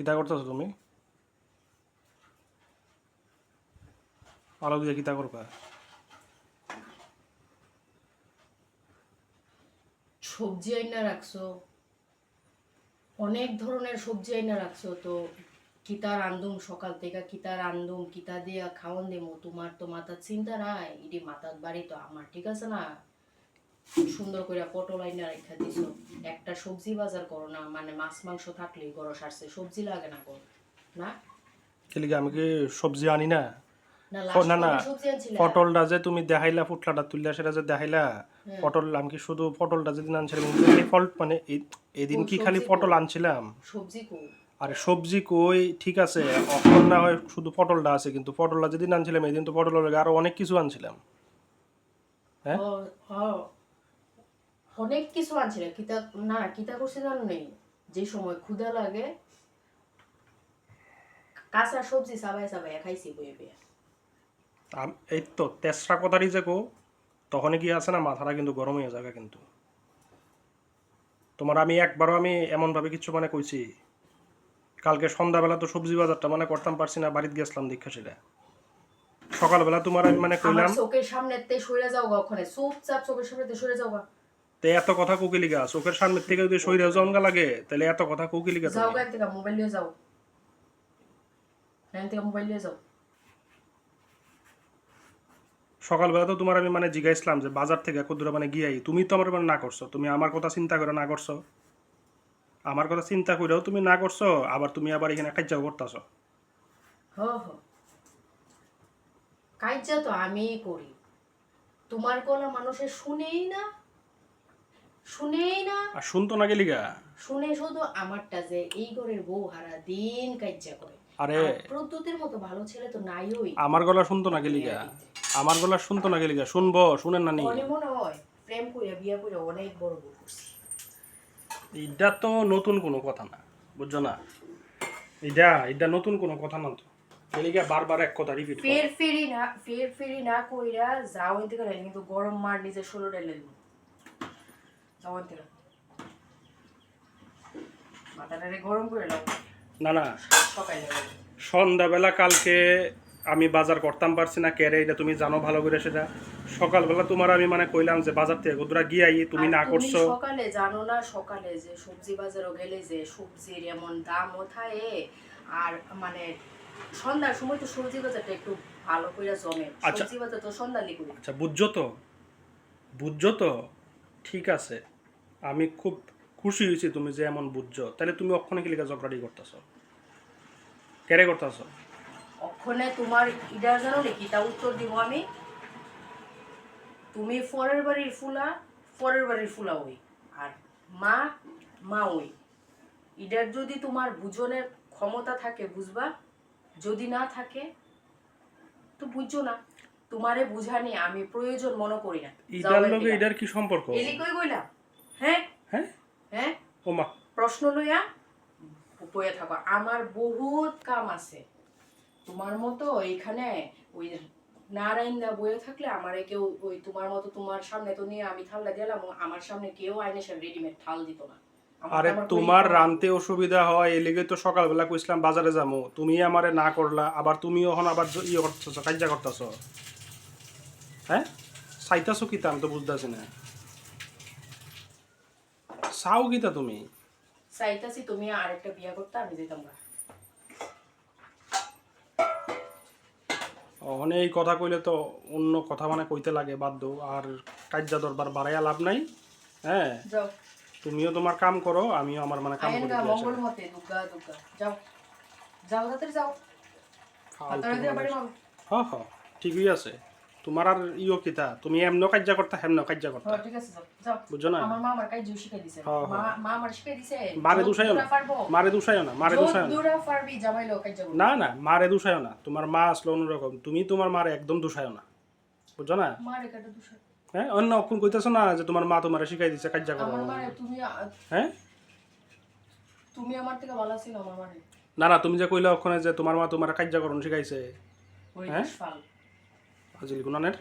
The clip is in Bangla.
কিতা করতেছো তুমি? আলো দিয়ে কিতা করবা? সবজি আইনা রাখছো। অনেক ধরনের সবজি আইনা রাখছো তো। কিতা রান্ধুম সকাল থেকে, কিতা রান্ধুম কিতা দিয়া খাওয়ান দেবো তোমার তো মাথার চিন্তা নাই। ইডি মাথার বাড়ি তো আমার ঠিক আছে না। সুন্দর করে পটল আইনা রেখা দিছো। একটা সবজি বাজার করো না মানে মাছ মাংস থাকলেই করো সারছে সবজি লাগে না করো না? কেলিকে আমি কি সবজি আনি না? না না, পটলটা যে তুমি দেখাইলা ফুটলাটা তুললা সেটা যে দেখাইলা হ্যাঁ। পটল আমি কি শুধু পটলটা যেদিন আনছিলাম এই ফল্ট মানে এদিন কি খালি পটল আনছিলাম? সবজি কো আরে সবজি কই? ঠিক আছে অখন না হয় শুধু পটলটা আছে কিন্তু পটলটা যেদিন আনছিলাম এদিন তো পটল লাগে আরও অনেক কিছু আনছিলাম। হ্যাঁ? অনেক কিছু আনছিল কিতা না কিতা করছে জানো নেই? যে সময় ক্ষুধা লাগে কাঁচা সবজি সাবাই সাবাই খাইছি বয়ে বয়ে এই তো তেসরা কথারই যে কো তখনই কি আছে না মাথাটা কিন্তু গরম হয়ে যাবে কিন্তু। তোমার আমি একবারও আমি এমনভাবে কিছু মানে কইছি কালকে সন্ধ্যাবেলা তো সবজি বাজারটা মানে করতাম পারছি না বাড়িতে গেছিলাম দীক্ষা সেটা সকালবেলা তোমার আমি মানে কইলাম চোখের সামনে তে সরে যাও ওখানে চুপচাপ চোখের সামনে তে সরে যাও তে এত কথা কুকিলি গা চোখের সামনের থেকে যদি শরীরে জমগা লাগে তাহলে এত কথা কুকিলি গা যাও গা থেকে মোবাইল নিয়ে যাও। এখান থেকে মোবাইল নিয়ে যাও। সকালবেলা তো তোমার আমি মানে জিজ্ঞাসলাম যে বাজার থেকে কত দূরে মানে গিয়াই তুমি তো আমার মানে না করছ তুমি আমার কথা চিন্তা করে না করছ। আমার কথা চিন্তা করেও তুমি না করছ আবার তুমি আবার এখানে কাজ্যাও করতেছো। হ হ। কাজটা তো আমিই করি। তোমার গলা মানুষের শুনেই না শুনেই না। আর শুনতো না গেলি গা শুনে শুধু আমারটা যে এই ঘরের বউ হারা দিন কাজ্জা করে। আরে প্রদ্যুতের মতো ভালো ছেলে তো নাই ওই আমার গলা শুনতো না গেলি গা আমার গলা শুনতো না গেলি গা শুনব শুনেন না নি? মনে মনে হয় প্রেম করে বিয়ে করে অনেক বড় করছি। এটা তো নতুন কোনো কথা না বুঝছ না? এটা এটা নতুন কোনো কথা না তো। গেলি গা বারবার এক কথা রিপিট ফের ফেরি না ফের ফেরি না কইরা যাও করে কিন্তু গরম মার নিজে ষোলো ডালে যাও এনতে মাথাটারে গরম করে নাও। না না। সকালে সন্ধ্যাবেলা কালকে আমি বাজার করতাম পারছি না কেরে এটা তুমি জানো ভালো করে সেটা। সকালবেলা তোমার আমি মানে কইলাম যে বাজার থেকে কতটা গিয়াই তুমি না করছ। সকালে জানো না সকালে যে সবজি বাজারও গেলে যে সবজির এমন দাম ওঠায় আর মানে সন্ধ্যার সময় তো সবজি বাজারটা একটু ভালো করে জমে। আচ্ছা। সবজি বাজার তো সন্ধ্যা লিকুড়ি আচ্ছা বুঝছ তো? বুঝছ তো? ঠিক আছে। আমি খুব খুশি হয়েছি তুমি যে এমন বুঝছ। তাহলে তুমি অক্ষণে কি লেখা ঝগড়াটি করতেছো? কেরে করতেছো? ওখানে তোমার ইডার জানো নাকি তা উত্তর দিব আমি। তুমি ফরের বাড়ির ফুলা পরের বাড়ির ফুলা ওই। আর মা মা ওই। ইডার যদি তোমার বুঝনের ক্ষমতা থাকে বুঝবা? যদি না থাকে তো বুঝছ না। তোমারে বুঝানি আমি প্রয়োজন মনে করি না। ইটার লগে ইটার কি সম্পর্ক? এলি কই কইলা প্রশ্ন লইয়া বয়ে থাকো। আমার বহুত কাম আছে। তোমার মতো এখানে ওই নারায়ণ দা বয়ে থাকলে আমারে কেউ ওই তোমার মতো তোমার সামনে তো নিয়ে আমি থালটা দিলাম আমার সামনে কেউ আইনে সে রেডিমেড থাল দিত না। আরে তোমার রানতে অসুবিধা হয় এই লেগে তো সকালবেলা কইছিলাম বাজারে যাব তুমি আমারে না করলা আবার তুমি এখন আবার ইয়ে করতেছো কাজ্যা করতেছো। হ্যাঁ? চাইতাছো কিতা আমি তো বুঝতেছি না। চাও কিতা তুমি? চাইতাছি তুমি আরেকটা বিয়া করতে আমি যেতাম না অনে এই কথা কইলে তো অন্য কথা মানে কইতে লাগে বাধ্য আর কাজ্যা দরবার বাড়াইয়া লাভ নাই হ্যাঁ? যাও। তুমিও তোমার কাম করো আমিও আমার মানে কাম করি মঙ্গল। মতে দুর্গা দুর্গা। যাও। যাও তাড়াতাড়ি যাও। ফালতু হাতারে দিয়ে বাড়ি মাম হ হ ঠিকই আছে। তোমার আর ইও কিতা তুমি এমন কাজ্যা করতা হেমন কাজ্যা করতা। ঠিক আছে যাও বুঝছ না? আমার মা আমার কাজ শিখাই দিছে। মা মা আমার শিখাই দিছে মারে যোগ না। মারে দুষাইও না মারে না। দুরা পারবি জামাই লোক কাজ যাব না না মারে না। তোমার মা আসলো অন্যরকম। তুমি তোমার মারে একদম দুষাইও না। বুঝছ না? মারে কাটা দুষা হ্যাঁ অন্য অক্ষণ কইতেছো না যে তোমার মা তোমারে শিখাই দিছে কাজ্যা করো। আমার মারে তুমি হ্যাঁ? তুমি আমার থেকে ভালো ছিল আমার মারে। না না তুমি যে কইলে ওখানে যে তোমার মা তোমার কাজ্যা করণ শিখাইছে। হ্যাঁ? ফাল আজিল গুনানের